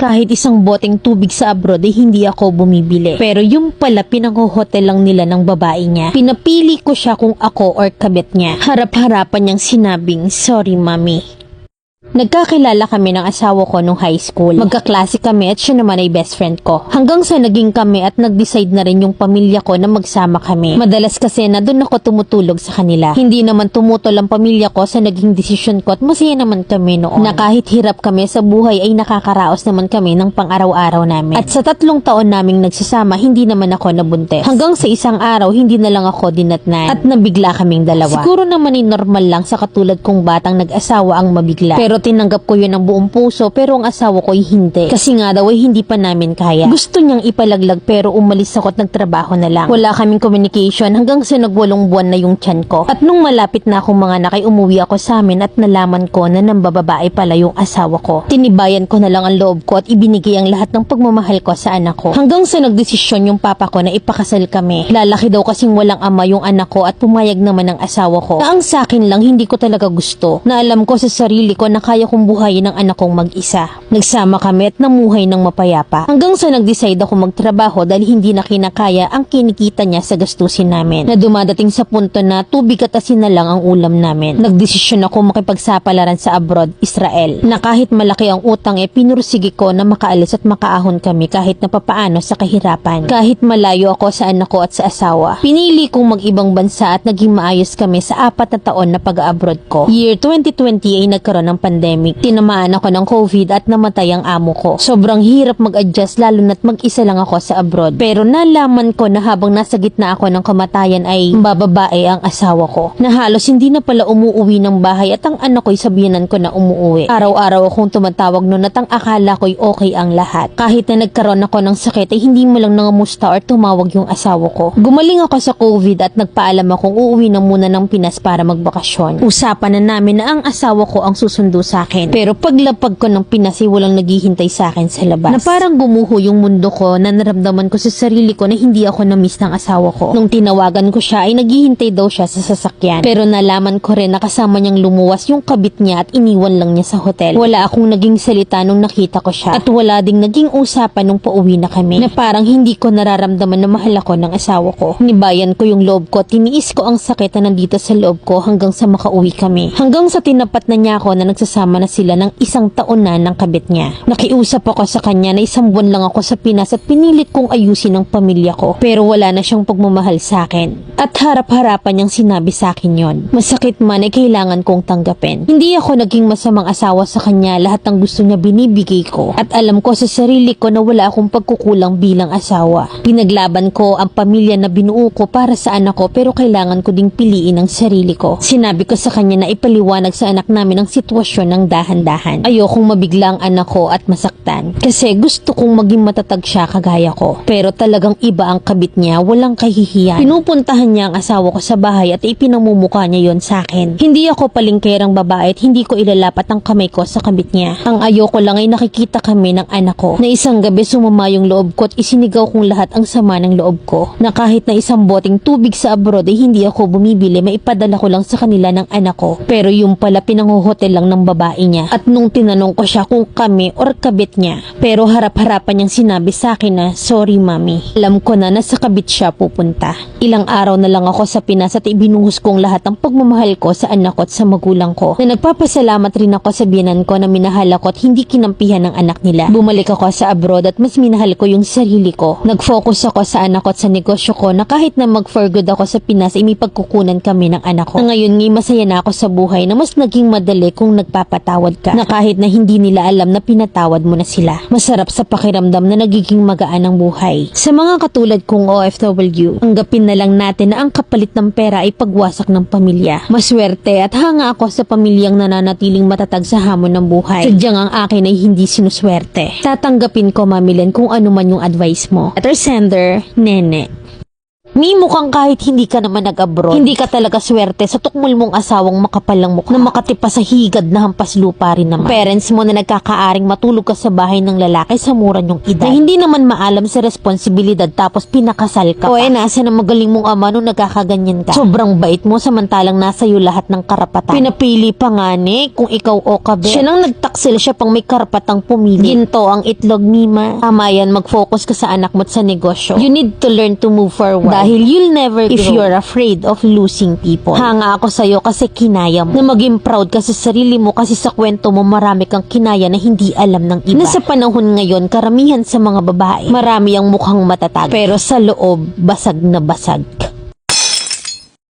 Kahit isang boteng tubig sa abroad ay hindi ako bumibili. Pero yung pala pinang-hotel lang nila ng babae niya. Pinapili ko siya kung ako or kabit niya. Harap-harapan niyang sinabing, sorry mami. Nagkakilala kami ng asawa ko nung high school. Magkaklase kami at siya naman ay best friend ko. Hanggang sa naging kami at nag-decide na rin yung pamilya ko na magsama kami. Madalas kasi na doon ako tumutulog sa kanila. Hindi naman tumutol ang pamilya ko sa naging desisyon ko at masaya naman kami noon. Na kahit hirap kami sa buhay ay nakakaraos naman kami ng pang-araw-araw namin. At sa tatlong taon naming nagsasama, hindi naman ako nabuntis. Hanggang sa isang araw, hindi na lang ako dinatnan at nabigla kaming dalawa. Siguro naman ay normal lang sa katulad kong batang nag-asawa ang mabigla. Pero tinanggap ko yun ng buong puso pero ang asawa ko ay hindi. Kasi nga daw ay hindi pa namin kaya. Gusto niyang ipalaglag pero umalis ako at nagtrabaho na lang. Wala kaming communication hanggang sa nagwalong buwan na yung tiyan ko. At nung malapit na akong mga nakay umuwi ako sa amin at nalaman ko na nambababae pala yung asawa ko. Tinibayan ko na lang ang loob ko at ibinigay ang lahat ng pagmamahal ko sa anak ko. Hanggang sa nagdesisyon yung papa ko na ipakasal kami. Lalaki daw kasing walang ama yung anak ko at pumayag naman ng asawa ko. Na ang sa akin lang hindi ko talaga gusto. Na alam ko sa sarili ko na kaya kong buhayin ang anak kong mag-isa. Nagsama kami at namuhay ng mapayapa. Hanggang sa nag-decide ako magtrabaho dahil hindi na kinakaya ang kinikita niya sa gastusin namin. Na dumadating sa punto na tubig at asin na lang ang ulam namin. Nagdesisyon ako makipagsapalaran sa abroad, Israel. Na kahit malaki ang utang eh pinursige ko na makaalis at makaahon kami kahit na papaano sa kahirapan. Kahit malayo ako sa anak ko at sa asawa. Pinili kong mag-ibang bansa at naging maayos kami sa apat na taon na pag-abroad ko. Year 2020 ay nagkaroon ng pandemic. Tinamaan ako ng COVID at namatay ang amo ko. Sobrang hirap mag-adjust lalo na't mag-isa lang ako sa abroad. Pero nalaman ko na habang nasa gitna ako ng kamatayan ay bababae ang asawa ko. Na halos hindi na pala umuuwi ng bahay at ang anak ko'y sabihanan ko na umuuwi. Araw-araw akong tumatawag noon at ang akala ko'y okay ang lahat. Kahit na nagkaroon ako ng sakit ay hindi mo lang nangamusta or tumawag yung asawa ko. Gumaling ako sa COVID at nagpaalam akong uuwi na muna ng Pinas para magbakasyon. Usapan na namin na ang asawa ko ang susundo sa akin. Pero paglapag ko ng Pinas ay walang naghihintay sa akin sa labas. Na parang gumuho yung mundo ko na naramdaman ko sa sarili ko na hindi ako na-miss ng asawa ko. Nung tinawagan ko siya ay naghihintay daw siya sa sasakyan. Pero nalaman ko rin na kasama niyang lumuwas yung kabit niya at iniwan lang niya sa hotel. Wala akong naging salita nung nakita ko siya. At wala ding naging usapan nung pauwi na kami. Na parang hindi ko nararamdaman na mahal ako ng asawa ko. Nibayan ko yung loob ko, tiniis ko ang sakit na nandito sa loob ko hanggang sa makauwi kami. Hanggang sa tinapat na niya ako na nagsasama na sila ng isang taon na ng kabit niya. Nakiusap ako sa kanya na isang buwan lang ako sa Pinas at pinilit kong ayusin ang pamilya ko. Pero wala na siyang pagmamahal sa akin. At harap-harapan niyang sinabi sa akin yon. Masakit man ay kailangan kong tanggapin. Hindi ako naging masamang asawa sa kanya. Lahat ng gusto niya binibigay ko. At alam ko sa sarili ko na wala akong pagkukulang bilang asawa. Pinaglaban ko ang pamilya na binuo ko para sa anak ko pero kailangan ko ding piliin ang sarili ko. Sinabi ko sa kanya na ipaliwanag sa anak namin ang sitwasyon ng dahan-dahan. Ayokong mabigla ang anak ko at masaktan. Kasi gusto kong maging matatag siya kagaya ko. Pero talagang iba ang kabit niya, walang kahihiyan. Pinupuntahan niya ang asawa ko sa bahay at ipinamumukha niya yon sa akin. Hindi ako palingkerang babae at hindi ko ilalapat ang kamay ko sa kabit niya. Ang ayoko lang ay nakikita kami ng anak ko na isang gabi sumama yung loob ko at isinigaw kong lahat ang sama ng loob ko. Na kahit na isang boteng tubig sa abroad ay hindi ako bumibili, maipadala ko lang sa kanila ng anak ko. Pero yung pala pinanguhotel lang ng babae niya. At nung tinanong ko siya kung kami or kabit niya, pero harap-harapan niyang sinabi sa akin na, sorry mami, alam ko na nasa kabit siya pupunta. Ilang araw na lang ako sa Pinas at ibinuhos kong lahat ng pagmamahal ko sa anak ko at sa magulang ko. Na nagpapasalamat rin ako sa biyanan ko na minahal ako at hindi kinampihan ng anak nila. Bumalik ako sa abroad at mas minahal ko yung sarili ko. Nag-focus ako sa anak ko at sa negosyo ko na kahit na mag-for good ako sa Pinas ay may pagkukunan kami ng anak ko. Na ngayon ngay masaya na ako sa buhay na mas naging madali kung nagpapatawad ka. Na kahit na hindi nila alam na pinatawad mo na sila. Masarap sa pakiramdam na nagiging magaan ang buhay. Sa mga katulad kong OFW, anggapin na lang natin na ang kapalit ng pera ay pagwasak ng pamilya. Maswerte at hanga ako sa pamilyang nananatiling matatag sa hamon ng buhay. Sadyang ang akin ay hindi sinuswerte. Tatanggapin ko, Mamilen, kung ano man yung advice mo. Letter sender, Nene. Mi mukhang kahit hindi ka naman nag-abroad, hindi ka talaga swerte sa tukmol mong asawang makapal lang mukha na makatipa sa higad na hampas lupa rin naman. Parents mo na nagkakaaring matulog ka sa bahay ng lalaki sa mura niyong edad. Na hindi naman maalam sa responsibilidad tapos pinakasal ka O, pa. eh, nasa na magaling mong ama nung nagkakaganyan ka. Sobrang bait mo samantalang nasa iyo lahat ng karapatan. Pinapili pa nga ni kung ikaw o kabe. Siya nang nagtaksil siya pang may karapatang pumili. Ginto ang itlog Mima. Tama yan, mag-focus ka sa anak mo at sa negosyo. You need to learn to move forward. Dahil you'll never if you're afraid of losing people. Hanga ako sa'yo kasi kinaya mo. Na maging proud ka sa sarili mo kasi sa kwento mo marami kang kinaya na hindi alam ng iba. Na sa panahon ngayon, karamihan sa mga babae, marami ang mukhang matatag. Pero sa loob, basag na basag.